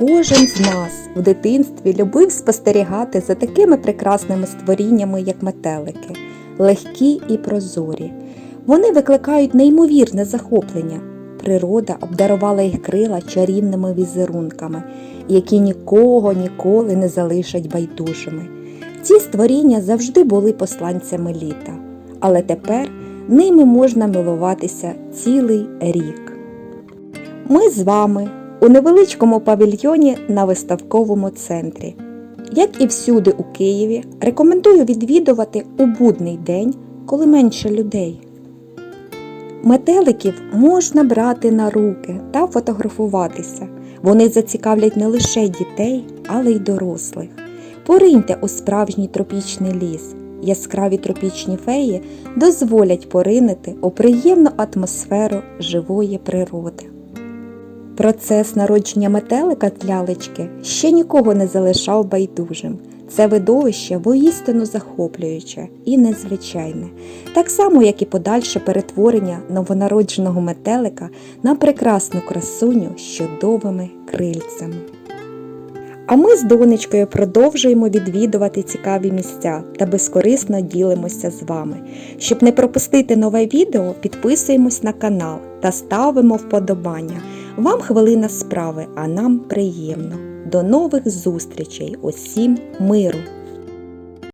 Кожен з нас в дитинстві любив спостерігати за такими прекрасними створіннями, як метелики, легкі і прозорі. Вони викликають неймовірне захоплення. Природа обдарувала їх крила чарівними візерунками, які нікого ніколи не залишать байдужими. Ці створіння завжди були посланцями літа, але тепер ними можна милуватися цілий рік. Ми з вами у невеличкому павільйоні на виставковому центрі. Як і всюди у Києві, рекомендую відвідувати у будний день, коли менше людей. Метеликів можна брати на руки та фотографуватися. Вони зацікавлять не лише дітей, але й дорослих. Пориньте у справжній тропічний ліс. Яскраві тропічні феї дозволять поринити у приємну атмосферу живої природи. Процес народження метелика з лялечки ще нікого не залишав байдужим. Це видовище воістину захоплююче і незвичайне, так само, як і подальше перетворення новонародженого метелика на прекрасну красуню з чудовими крильцями. А ми з донечкою продовжуємо відвідувати цікаві місця та безкорисно ділимося з вами. Щоб не пропустити нове відео, підписуємось на канал та ставимо вподобання. Вам хвилина справи, а нам приємно. До нових зустрічей! Усім миру!